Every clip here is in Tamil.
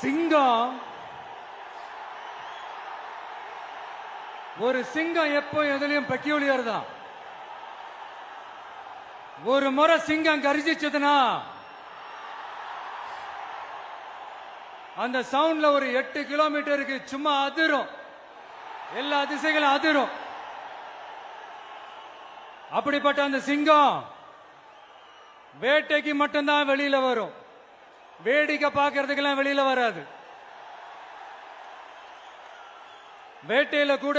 சிங்கம். ஒரு சிங்கம் எப்போ எதுலையும் பெக்யூலியர் தான் ஒரு முறை சிங்கம் கரிசிச்சதுன்னா அந்த சவுண்ட்ல ஒரு எட்டு கிலோமீட்டருக்கு சும்மா அதிரும். எல்லா திசைகளும் அதிரும். அப்படிப்பட்ட அந்த சிங்கம் வேட்டைக்கு மட்டும்தான் வெளியில வரும். வேடிக்கை பார்க்கறதுக்கெல்லாம் வெளியில வராது. வேட்டையில கூட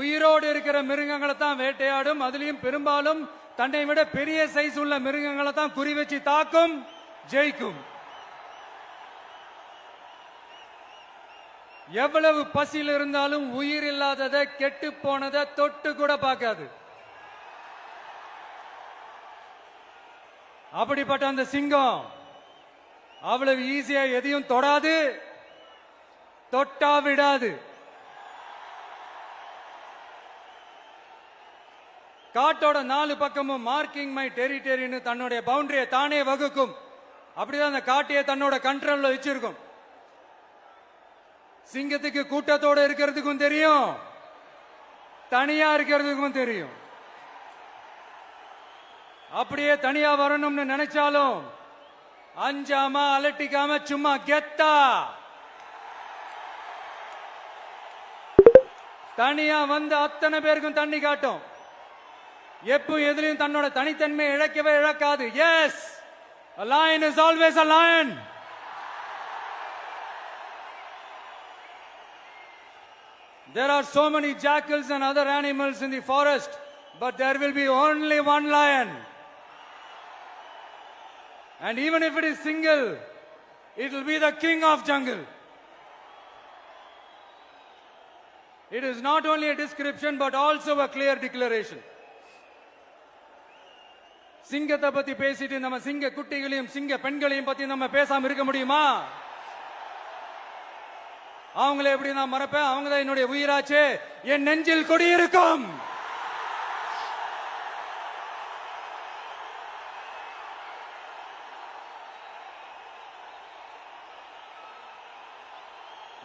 உயிரோடு இருக்கிற மிருகங்களை தான் வேட்டையாடும். அதுலயும் பெரும்பாலும் தன்னை விட பெரிய சைஸ் உள்ள மிருகங்களை தான் குறி வச்சு தாக்கும் ஜெயிக்கும். எவ்வளவு பசியில் இருந்தாலும் உயிர் இல்லாததை கெட்டு போனதை தொட்டு கூட பார்க்காது. அப்படிப்பட்ட அந்த சிங்கம் அவ்வளவு ஈஸியா எதையும் தொடாது. தொட்டா விடாது. காட்டோட நாலு பக்கமும் மார்க்கிங் மை டெரிட்டரின்னு தன்னுடைய பவுண்டரியை தானே வகுக்கும். அப்படிதான் அந்த காட்டையே தன்னோட கண்ட்ரோல்ல வச்சிருக்கும். சிங்கத்துக்கு கூட்டத்தோட இருக்கிறதுக்கும் தெரியும். தனியா இருக்கிறதுக்கும் தெரியும். அப்படியே தனியா வரணும்னு நினைச்சாலும் அஞ்சாம அலட்டிக்காம சும்மா கெத்தா தனியா வந்து அத்தனை பேருக்கும் தண்ணி காட்டும் எப்போ எதுலயும் தன்னோட தனித்தன்மையை இழக்கவே இழக்காது yes A lion is always a lion. There are so many jackals and other animals in the forest, but there will be only one lion. And even if it is single, it will be the king of jungle. It is not only a description, but also a clear declaration. சிங்கத்தை பத்தி பேசிட்டு நம்ம சிங்க குட்டிகளையும் சிங்க பெண்களையும் பத்தி நம்ம பேசாம இருக்க முடியுமா அவங்கள எப்படி நான் மறப்பேன் அவங்க தான் என்னுடைய உயிராச்சே என் நெஞ்சில் குடியிருக்கும்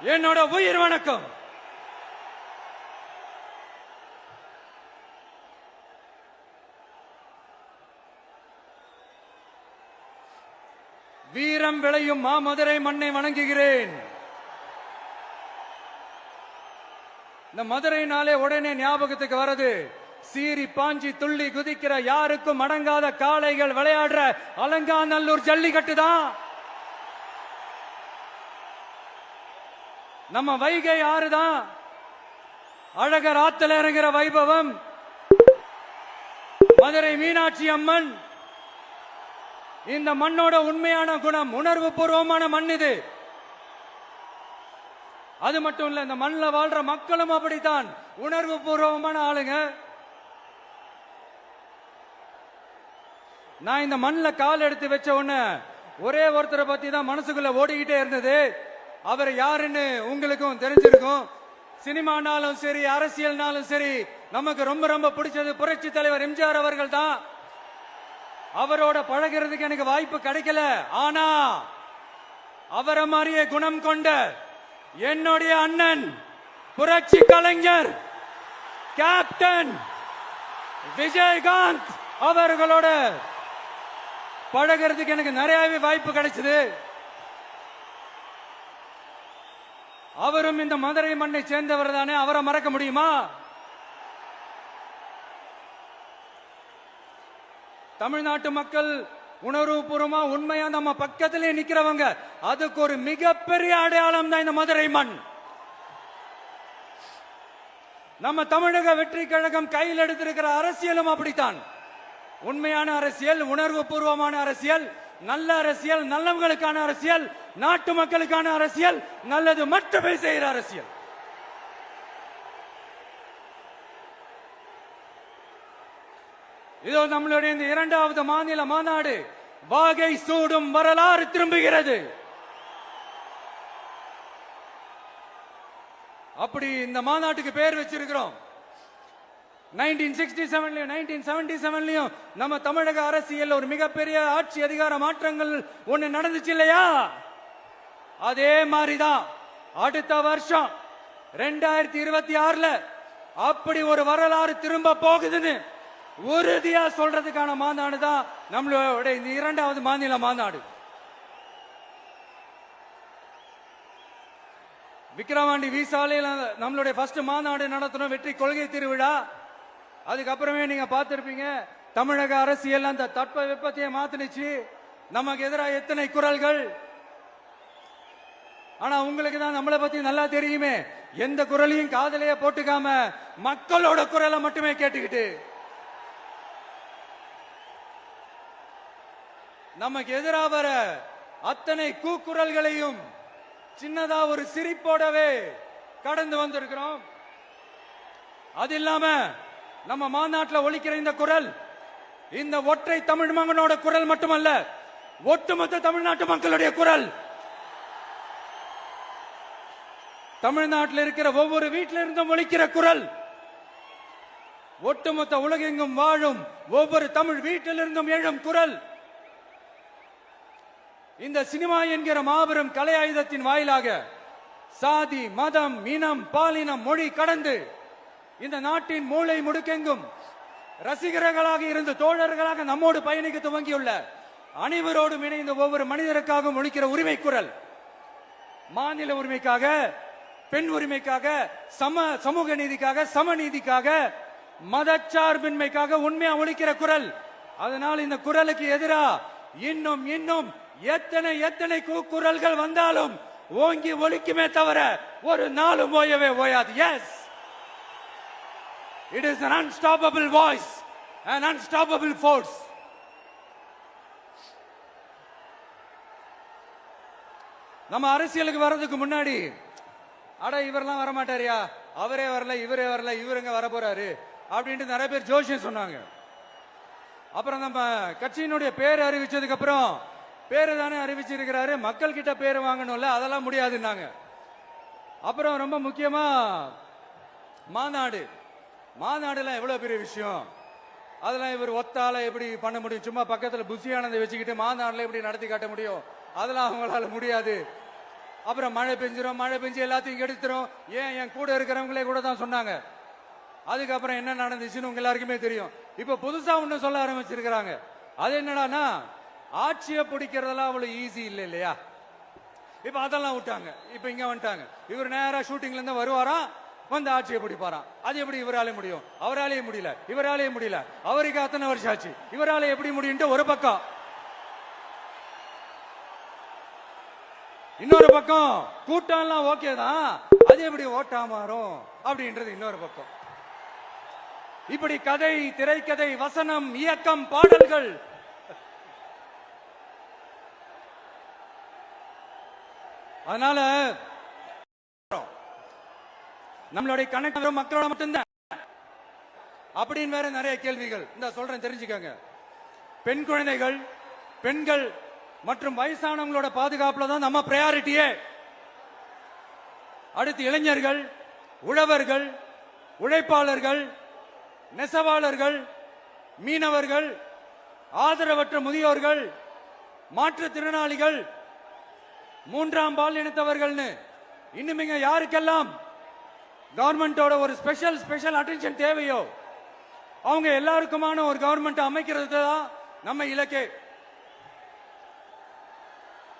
என்னோட உயிர் வணக்கம். வீரம் விளையும் மாமதுரை மண்ணை வணங்குகிறேன். இந்த மதுரைனாலே உடனே ஞாபகத்துக்கு வருது சீறி பாஞ்சி துள்ளி குதிக்கிற யாருக்கும் அடங்காத காளைகள் விளையாடுற அலங்காநல்லூர் ஜல்லிக்கட்டு தான் நம்ம வைகை ஆறுதான். அழகர் ஆத்தல இறங்குற வைபவம். மதுரை மீனாட்சி அம்மன். இந்த மண்ணோட உண்மையான குணம் உணர்வு பூர்வமான மண் இது. அது மட்டும் இல்ல இந்த மண்ணில் வாழ்ற மக்களும் அப்படித்தான். உணர்வு பூர்வமான ஆளுங்க. நான் இந்த மண்ணில் கால் எடுத்து வச்ச உடனே ஒரே ஒருத்தரை பத்தி தான் மனசுக்குள்ள ஓடிக்கிட்டே இருந்தது. அவர் யாருன்னு உங்களுக்கும் தெரிஞ்சிருக்கும். சினிமானாலும் சரி அரசியல்னாலும் சரி நமக்கு ரொம்ப ரொம்ப பிடிச்சது புரட்சி தலைவர் எம்ஜிஆர் அவர்கள் தான். அவரோட பழகிறதுக்கு எனக்கு வாய்ப்பு கிடைக்கல. ஆனா அவரை மாதிரியே குணம் கொண்ட என்னுடைய அண்ணன் புரட்சி கலைஞர் கேப்டன் விஜயகாந்த் அவர்களோட பழகிறதுக்கு எனக்கு நிறையவே வாய்ப்பு கிடைச்சது. அவரும் இந்த மதுரை மண்ணை சேர்ந்தவர் தானே அவரை மறக்க முடியுமா? தமிழ்நாட்டு மக்கள் உணர்வுபூர்வமா உண்மையா நம்ம பக்கத்திலே நிக்கிறவங்க அதுக்கு ஒரு மிகப்பெரிய அடையாளம் தான் இந்த மதுரை மண். நம்ம தமிழக வெற்றி கழகம் கையில் எடுத்திருக்கிற அரசியலும் அப்படித்தான். உண்மையான அரசியல் உணர்வு பூர்வமான அரசியல் நல்ல அரசியல் நல்லவங்களுக்கான அரசியல் நாட்டு மக்களுக்கான அரசியல் நல்லது மட்டுமே செய்கிற அரசியல். இதோ நம்மளுடைய இந்த இரண்டாவது மாநில மாநாடு வாகை சூடும் வரலாறு திரும்புகிறது. அப்படி இந்த மாநாட்டுக்கு பெயர் வச்சிருக்கிறோம். நைன்டீன் சிக்ஸ்டி செவன்லயும் நைன்டீன் செவன்டி செவன்லயும் நம்ம தமிழக அரசியல் ஒரு மிகப்பெரிய ஆட்சி அதிகார மாற்றங்கள் ஒண்ணு நடந்துச்சு இல்லையா? அதே மாதிரிதான் அடுத்த வருஷம் ரெண்டாயிரத்தி இருபத்தி ஆறுல அப்படி ஒரு வரலாறு திரும்ப போகுதுன்னு உறுதியா சொல்றதுக்கான மாநாடு தான் நம்மளோட இந்த இரண்டாவது மாநில மாநாடு. விக்கிரவாண்டி விசாலையில் நம்மளுடைய ஃபர்ஸ்ட் மாநாடு நடத்தணும் வெற்றி கொள்கை திருவிழா. அதுக்கப்புறமே நீங்க பார்த்திருப்பீங்க தமிழக அரசியல் அந்த தட்ப வெப்பத்தையே மாத்தினுச்சு. நமக்கு எதிராக எத்தனை குரல்கள்? ஆனா உங்களுக்கு தான் நம்மளை பத்தி நல்லா தெரியுமே. எந்த குரலையும் காதலையே போட்டுக்காம மக்களோட குரலை மட்டுமே கேட்டுக்கிட்டு. நமக்கு எதிராக வர அத்தனை கூக்குரல்களையும் சின்னதா ஒரு சிரிப்போடவே கடந்து வந்திருக்கிறோம். அது இல்லாம நம்ம மாநாட்டில் ஒழிக்கிற இந்த குரல் இந்த ஒற்றை தமிழ் மகனோட குரல் மட்டுமல்ல ஒட்டுமொத்த தமிழ்நாட்டு மக்களுடைய குரல். தமிழ்நாட்டில் இருக்கிற ஒவ்வொரு வீட்டில இருந்தும் ஒழிக்கிற குரல். ஒட்டுமொத்த உலகெங்கும் வாழும் ஒவ்வொரு தமிழ் வீட்டிலிருந்தும் எழும் குரல். இந்த சினிமா என்கிற மாபெரும் கலை ஆயுதத்தின் வாயிலாக சாதி மதம் இனம் பாலினம் மொழி கடந்து இந்த நாட்டின் மூளை முடுக்கெங்கும் ரசிகர்களாக இருந்து தோழர்களாக நம்மோடு பயணிக்க துவங்கியுள்ள அனைவரோடும் இணைந்த ஒவ்வொரு மனிதருக்காகவும் ஒழிக்கிற உரிமை குரல். மாநில உரிமைக்காக பெண் உரிமைக்காக சம சமூக நீதிக்காக சமநீதிக்காக மதச்சார்பின்மைக்காக உண்மையா ஒழிக்கிற குரல். அதனால் இந்த குரலுக்கு எதிரா இன்னும் இன்னும் எத்தனை எத்தனை கூக்குரல்கள் வந்தாலும் ஓங்கி ஒழிக்குமே தவிர ஒரு நாளும் ஓயவே ஓயாது. Yes it is an unstoppable voice an unstoppable force. நம்ம அரசியலுக்கு வர்றதுக்கு முன்னாடி அட இவரெல்லாம் வர மாட்டாரியா அவரே வரல இவரே வரல இவருங்க வர போறாரு அப்படின்ட்டு நிறைய பேர் ஜோஷியம் சொன்னாங்க. அப்புறம் நம்ம கட்சியினுடைய பேர் அறிவிச்சதுக்கு அப்புறம் பேரு தானே அறிவிச்சிருக்கிறாரு. மக்கள் கிட்ட பேர் வாங்கணும்ல அதெல்லாம் முடியாதுன்னாங்க. அப்புறம் ரொம்ப முக்கியமா மாநாடு. மாநாடுலாம் எவ்வளவு பெரிய விஷயம்? அதெல்லாம் இவர் ஒத்தால எப்படி பண்ண முடியும்? சும்மா பக்கத்துல புசியானதை வச்சுக்கிட்டு மாநாடுல எப்படி நடத்தி காட்ட முடியும்? அதெல்லாம் அவங்களால முடியாது. அப்புறம் மழை பெஞ்சிரும் மழை பெஞ்சு எல்லாத்தையும் கெடுத்துரும். ஏன் என் கூட இருக்கிறவங்களே கூட தான் சொன்னாங்க. அதுக்கப்புறம் என்ன நடந்துச்சுன்னு உங்க எல்லாருக்குமே தெரியும். இப்ப புதுசா ஒண்ணு சொல்ல ஆரம்பிச்சிருக்கிறாங்க. அது என்னடான்னா ஆட்சியை பிடிக்கிறதெல்லாம் அவ்வளவு ஈஸி இல்லை இல்லையா? இப்ப அதெல்லாம் விட்டாங்க. இப்ப இங்க வந்துட்டாங்க. இவர் நேரா ஷூட்டிங்ல இருந்து வருவாராம் வந்து ஆட்சியை பிடிப்பாராம் அது எப்படி இவராலே முடியும்? அவராலேயே முடியல. இவராலேயே முடியல. அவருக்கு அத்தனை வருஷம் ஆச்சு. இவரால எப்படி முடியும்ட்டு ஒரு பக்கம். இன்னொரு பக்கம் கூட்டம்லாம் ஓகே தான். அது எப்படி ஓட்டா மாறும்? அப்படின்றது இன்னொரு பக்கம். இப்படி கதை திரைக்கதை வசனம் இயக்கம் பாடல்கள். அதனால நம்மளுடைய கணக்கு மக்களோட மட்டும்தான். அப்படின்னு வேற நிறைய கேள்விகள். இந்த சொல்றேன் தெரிஞ்சுக்கோங்க. பெண் குழந்தைகள் பெண்கள் மற்றும் வயசானவங்களோட பாதுகாப்புல தான் நம்ம பிரையாரிட்டியே அடுத்து இளைஞர்கள் உழவர்கள் உழைப்பாளர்கள் நெசவாளர்கள் மீனவர்கள் ஆதரவற்ற முதியோர்கள் மாற்றுத்திறனாளிகள் மூன்றாம் பால் இனத்தவர்கள்னு இன்னும் யாருக்கெல்லாம் கவர்மெண்டோட ஒரு ஸ்பெஷல் ஸ்பெஷல் அட்டென்ஷன் தேவையோ? அவங்க எல்லாருக்குமான ஒரு கவர்மெண்ட் அமைக்கிறது தான் நம்ம இலக்கே.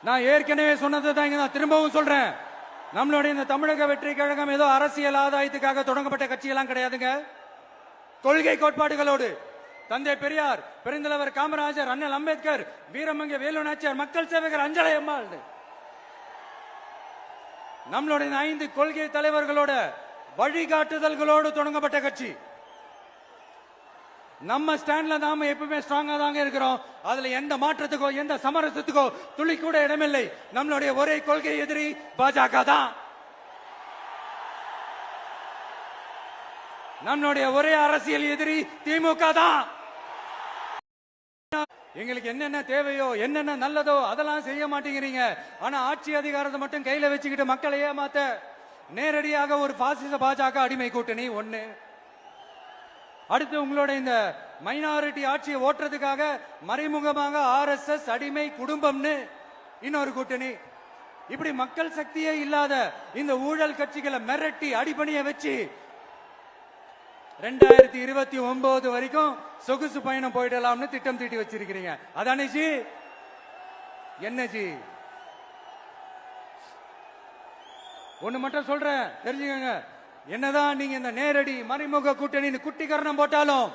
நான் ஏற்கனவே சொன்னது தான் இங்க நான் திரும்பவும் சொல்றேன். நம்மளுடைய இந்த தமிழக வெற்றி கழகம் ஏதோ அரசியல் ஆதாயத்துக்காக தொடங்கப்பட்ட கட்சியெல்லாம் கிடையாதுங்க. கொள்கை கோட்பாடுகளோடு. தந்தை பெரியார் பெருந்தலைவர் காமராஜர் அண்ணல் அம்பேத்கர் வீரமங்க வேலு நாச்சியார் மக்கள் சேவகர் அஞ்சலை அம்மாள் நம்மளுடைய ஐந்து கொள்கை தலைவர்களோட வழிகாட்டுதல்களோடு தொடங்கப்பட்ட கட்சி. நம்ம ஸ்டாண்ட்ல நாம எப்பவுமே ஸ்ட்ராங்கா தாங்க இருக்கிறோம். அதுல எந்த மாற்றத்துக்கோ எந்த சமரசத்துக்கோ துளி கூட இடமில்லை. நம்மளுடைய ஒரே கொள்கை எதிரி பாஜக தான். நம்மளுடைய ஒரே அரசியல் எதிரி திமுக தான். எங்களுக்கு என்னென்ன தேவையோ என்னென்ன நல்லதோ அதெல்லாம் செய்ய மாட்டேங்கிறீங்க. ஆனா ஆட்சி அதிகாரத்தை மட்டும் கையில வச்சுக்கிட்டு மக்களை ஏமாத்த நேரடியாக ஒரு பாசிச பாஜக அடிமை கூட்டணி ஒண்ணு. அடுத்து உங்களோட இந்த மைனாரிட்டி ஆட்சியை ஓட்டுறதுக்காக மறைமுகமாக ஆர்எஸ்எஸ் அடிமை குடும்பம்னு இன்னொரு கூட்டணி. இப்படி மக்கள் சக்தியே இல்லாத இந்த ஊழல் கட்சிகளை மிரட்டி அடிப்பணிய வச்சு ரெண்டாயிரத்தி இருபத்தி ஒன்பது வரைக்கும் சொகுசு பயணம் போயிடலாம்னு திட்டம் தீட்டி வச்சிருக்கிறீங்க. அதானே ஜி? என்ன ஜி? ஒண்ணு மட்டும் சொல்றேன் தெரிஞ்சுக்கங்க. என்னதான் நீங்க இந்த நேரடி மறைமுக கூட்டணின்னு குட்டிகரணம் போட்டாலும்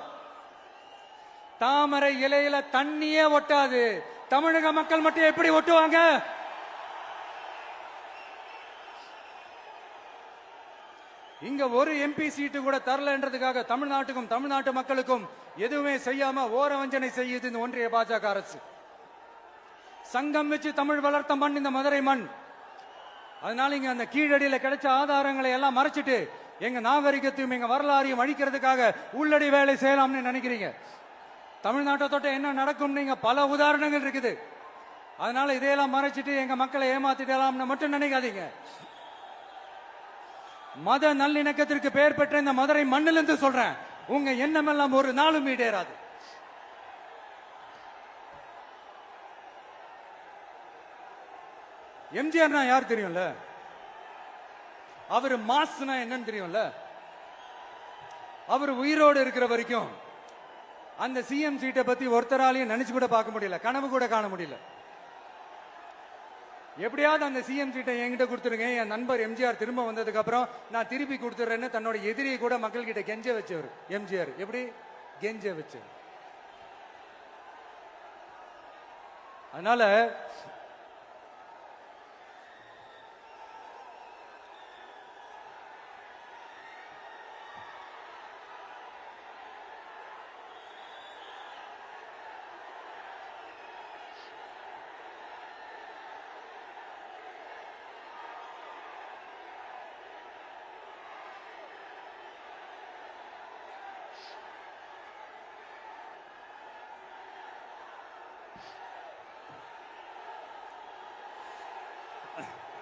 தாமரை இலையில தண்ணியே ஒட்டாது. தமிழக மக்கள் மட்டும் எப்படி ஒட்டுவாங்க? இங்க ஒரு எம்பி சீட்டு கூட தரலன்றதுக்காக தமிழ்நாட்டுக்கும் தமிழ்நாட்டு மக்களுக்கும் எதுவுமே செய்யாம ஓரவஞ்சனை செய்யுது இந்த ஒன்றிய பாஜக அரசு. சங்கம் வச்சு தமிழ் வளர்த்த மண் இந்த மதுரை மண். அதனால இங்க அந்த கீழடியில கிடைச்ச ஆதாரங்களை எல்லாம் மறைச்சிட்டு எங்க நாகரிகத்தையும் எங்க வரலாறையும் அழிக்கிறதுக்காக உள்ளடி வேலை செய்யலாம்னு நினைக்கிறீங்க. தமிழ்நாட்டை தொட்ட என்ன நடக்கும் நீங்க பல உதாரணங்கள் இருக்குது. அதனால இதையெல்லாம் மறைச்சிட்டு எங்க மக்களை ஏமாத்திடலாம்னு மட்டும் நினைக்காதீங்க. மத நல்லிணக்கத்திற்கு பெயர் பெற்ற இந்த மதுரை மண்ணிலிருந்து சொல்றேன். உங்க எண்ணமெல்லாம் ஒரு நாளும் ஈடேறாது. எம்ஜிஆர்னா யார் தெரியும்ல? அவர் மாஸ்னா என்னன்னு தெரியும்ல? அவர் உயிரோடு இருக்கிற வரைக்கும் அந்த சிஎம் சீட்டை பத்தி ஒருத்தராலையும் நினைச்சு கூட பார்க்க முடியல கனவு கூட காண முடியல. எப்படியாவது அந்த சிஎம் சீட்டை என்கிட்ட கொடுத்துருங்க என் நண்பர் எம்ஜிஆர் திரும்ப வந்ததுக்கு அப்புறம் நான் திருப்பி கொடுத்துறேன்னு தன்னோட எதிரியை கூட மக்கள் கிட்ட கெஞ்ச வச்சவர் எம்ஜிஆர். எப்படி? கெஞ்ச வச்சவர். அதனால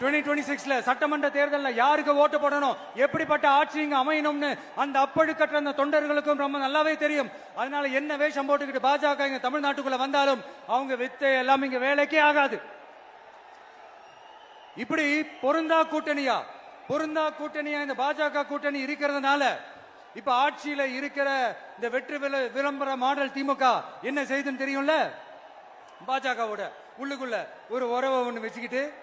2026 டுவெண்ட்டி சட்டமன்ற தேர்தலில் யாருக்கு ஓட்டு போடணும்? எப்படிப்பட்ட ஆட்சி இங்க அமையணும்னு அந்த அப்பழுக்கற்ற அந்த தொண்டர்களுக்கும் ரொம்ப நல்லாவே தெரியும். அதனால என்ன வேஷம் போட்டுக்கிட்டு பாஜக இங்க தமிழ்நாட்டுக்குள்ள வந்தாலும் அவங்க வித்தை எல்லாம் இங்க வேலைக்கே ஆகாது. இப்படி பொருந்தா கூட்டணியா? பொருந்தா கூட்டணியா இந்த பாஜக கூட்டணி இருக்கிறதுனால இப்ப ஆட்சியில இருக்கிற இந்த வெற்றி வில- விளம்பர மாடல் திமுக என்ன செய்துன்னு தெரியும்ல? பாஜகவோட உள்ளுக்குள்ள ஒரு உறவை ஒன்று வச்சுக்கிட்டு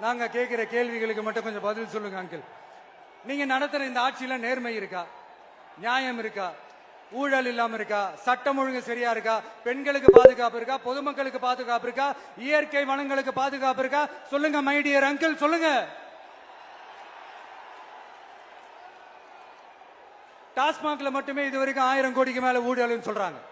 நாங்க கேட்கிற கேள்விகளுக்கு மட்டும் கொஞ்சம் பதில் சொல்லுங்க அங்கிள் நீங்க நடத்துற இந்த ஆட்சியில நேர்மை இருக்கா? நியாயம் இருக்கா? ஊழல் இல்லாம இருக்கா? சட்டம் ஒழுங்கு சரியா இருக்கா? பெண்களுக்கு பாதுகாப்பு இருக்கா? பொதுமக்களுக்கு பாதுகாப்பு இருக்கா? இயற்கை வளங்களுக்கு பாதுகாப்பு இருக்கா? சொல்லுங்க மைடியர் அங்கிள் சொல்லுங்க. டாஸ்மாக்ல மட்டுமே இது வரைக்கும் ஆயிரம் கோடிக்கு மேல ஊழல்னு சொல்றாங்க.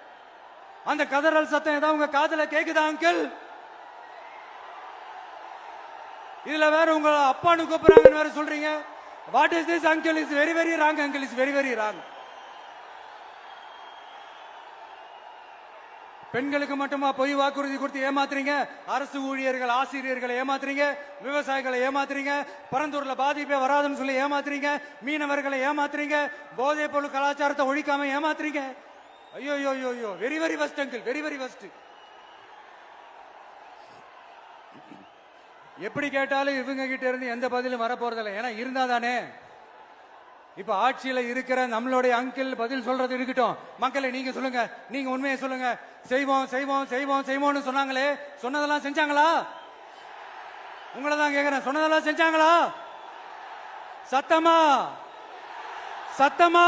அந்த கதறல் சத்தம் ஏதாவது உங்க காதல கேக்குதா அங்கிள் இதுல வேற உங்க அப்பான்னு கூப்பிடுறாங்கன்னு வேற சொல்றீங்க. What is this uncle is very very wrong uncle is very very wrong பெண்களுக்கு மட்டுமா பொய் வாக்குறுதி கொடுத்து ஏமாத்துறீங்க? அரசு ஊழியர்கள் ஆசிரியர்களை ஏமாத்துறீங்க? விவசாயிகளை ஏமாத்துறீங்க? பரந்தூர்ல பாதிப்பே வராதுன்னு சொல்லி ஏமாத்துறீங்க? மீனவர்களை ஏமாத்துறீங்க? போதைப் பொருள் கலாச்சாரத்தை ஒழிக்காம ஏமாத்துறீங்க? ஐயோ ஐயோ ஐயோ ஐயோ very very first uncle very very first எப்படி கேட்டாலும் இவங்க கிட்ட இருந்து எந்த பதிலும் வரப்போறதில்லை. ஏன்னா இருந்தா தானே இப்ப ஆட்சியில இருக்கிற நம்மளுடைய அங்கிள் பதில் சொல்றது இருக்கட்டும். மக்களை நீங்க சொல்லுங்க. நீங்க உண்மையை சொல்லுங்க. செய்வோம் செய்வோம் செய்வோம் செய்வோம்னு சொன்னாங்களே. சொன்னதெல்லாம் செஞ்சாங்களா? உங்களை தான் கேக்குறேன். சொன்னதெல்லாம் செஞ்சாங்களா? சத்தமா? சத்தமா?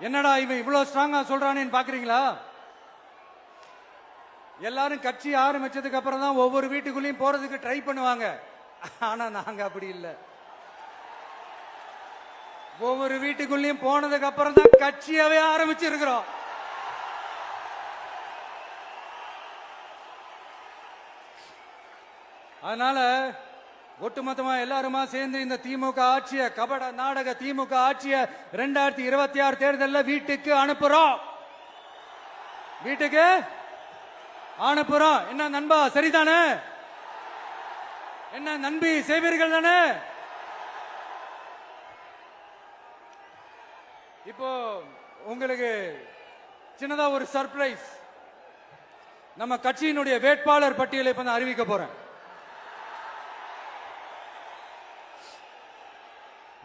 என்னடா இவன் இவ்வளவு ஸ்ட்ராங்கா சொல்றானேன்னு பாக்குறீங்களா? எல்லாரும் கட்சி ஆரம்பிச்சதுக்கு அப்புறம் தான் ஒவ்வொரு வீட்டுக்குள்ளேயும் போறதுக்கு ட்ரை பண்ணுவாங்க. ஆனா நாங்க அப்படி இல்லை. ஒவ்வொரு வீட்டுக்குள்ளேயும் போனதுக்கு அப்புறம் தான் கட்சியாவே ஆரம்பிச்சிருக்கிறோம். அதனால ஒட்டுமொத்தமா எல்லாருமா சேர்ந்து இந்த திமுக ஆட்சிய கபட நாடக திமுக ஆட்சிய ரெண்டாயிரத்தி இருபத்தி ஆறு தேர்தலில் வீட்டுக்கு அனுப்புறோம். வீட்டுக்கு அனுப்புறோம். என்ன நண்பா சரிதானே? என்ன நம்பி செய்வீர்கள் தானே? இப்போ உங்களுக்கு சின்னதா ஒரு சர்ப்ரைஸ் நம்ம கட்சியினுடைய வேட்பாளர் பட்டியலை இப்ப நான் அறிவிக்க போறேன்.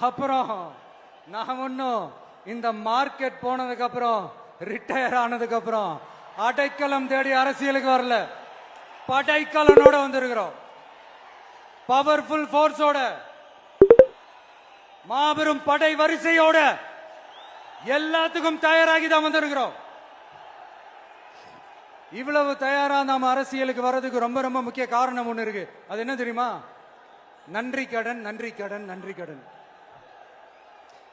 அப்புறம் நான் ஒன்னும் இந்த மார்க்கெட் போனதுக்கு அப்புறம் ரிட்டையர் ஆனதுக்கு அப்புறம் அடைக்கலம் தேடி அரசியலுக்கு வரல. படைக்கலனோட வந்திருக்கிறோம். பவர்ஃபுல் ஃபோர்ஸோட மாபெரும் படை வரிசையோட எல்லாத்துக்கும் தயாராகி தான் வந்திருக்கிறோம். இவ்வளவு தயாரா நாம அரசியலுக்கு வர்றதுக்கு ரொம்ப ரொம்ப முக்கிய காரணம் ஒண்ணு இருக்கு. அது என்ன தெரியுமா? நன்றி கடன் நன்றி கடன் நன்றி கடன்.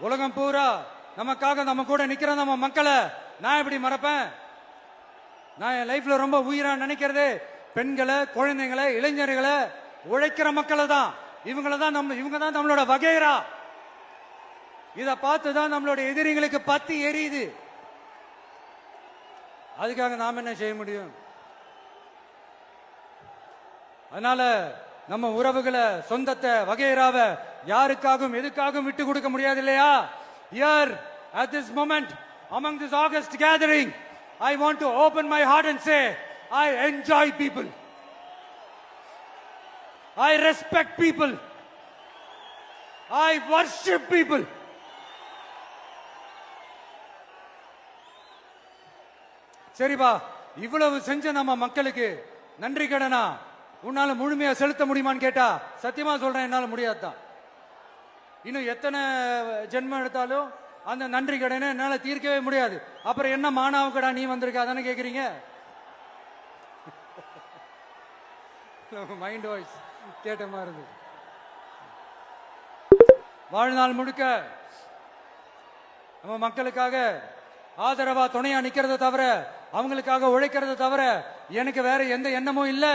உலகம் பூரா நமக்காக நம்ம கூட நிக்கிற நம்ம மக்களை நான் எப்படி மறப்பேன்? நான் என் லைஃப்ல ரொம்ப உயிரா நினைக்கிறது பெண்களை குழந்தைங்களை இளைஞர்களை உழைக்கிற மக்களை தான். இவங்கள தான் நம்ம இவங்க தான் நம்மளோட வகைரா இதை பார்த்து தான் நம்மளோட எதிரிங்களுக்கு பத்தி எரியுது. அதுக்காக நாம் என்ன செய்ய முடியும்? அதனால நம்ம உறவுகளை சொந்தத்தை வகைராவ யாருக்காகவும் எதுக்காகவும் விட்டு கொடுக்க முடியாது இல்லையா here at this moment among this august gathering i want to open my heart and say i enjoy people i respect people i worship people சரிப்பா இவ்வளவு செஞ்ச நம்ம மக்களுக்கு நன்றி கடனா உன்னால முழுமையா செலுத்த முடியுமான்னு கேட்டா சத்தியமா சொல்றேன் என்னால முடியாதுதான். இன்னும் எத்தனை ஜென்மம் எடுத்தாலும் அந்த நன்றி கடனை என்னால தீர்க்கவே முடியாது. அப்புறம் என்ன மானாவுக்கடா நீ வந்திருக்க? அதானே கேக்குறீங்க? மைண்ட் வாய்ஸ் கேட்ட மாதிரி வாழ்நாள் முழுக்க நம்ம மக்களுக்காக ஆதரவா துணையா நிக்கிறத தவிர அவங்களுக்காக உழைக்கிறத தவிர எனக்கு வேற எந்த எண்ணமும் இல்லை.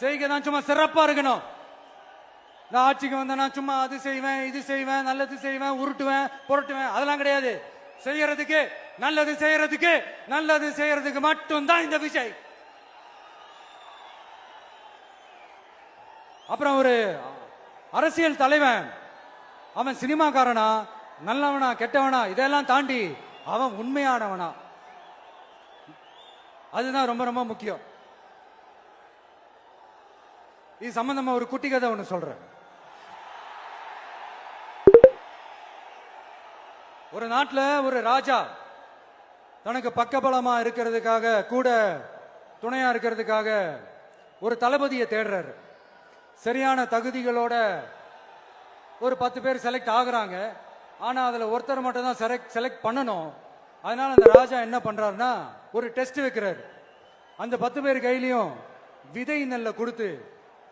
செய்கை தான் சும்மா சிறப்பா இருக்கணும். நான் ஆட்சிக்கு வந்தேன்னா சும்மா அது செய்வேன் இது செய்வேன் நல்லது செய்வேன் உருட்டுவேன் புரட்டுவேன் அதெல்லாம் கிடையாது. செய்யறதுக்கு நல்லது செய்யறதுக்கு நல்லது செய்யறதுக்கு மட்டும்தான் இந்த விஜய் அப்புறம் ஒரு அரசியல் தலைவன் அவன் சினிமாக்காரனா நல்லவனா கெட்டவனா இதெல்லாம் தாண்டி அவன் உண்மையானவனா. அதுதான் ரொம்ப ரொம்ப முக்கியம். இது சம்பந்தமா ஒரு குட்டி கதை ஒன்று சொல்றேன். ஒரு நாட்டில் ஒரு ராஜா தனக்கு பக்கபலமா இருக்கிறதுக்காக கூட துணையா இருக்கிறதுக்காக ஒரு தளபதியை தேடுறாரு. சரியான தகுதிகளோட ஒரு பத்து பேர் செலக்ட் ஆகுறாங்க. ஆனால் அதில் ஒருத்தர் மட்டும் தான் செலக்ட் செலக்ட் பண்ணணும். அதனால் அந்த ராஜா என்ன பண்ணுறாருன்னா ஒரு டெஸ்ட் வைக்கிறாரு. அந்த பத்து பேர் கையிலையும் விதை நெல்லை கொடுத்து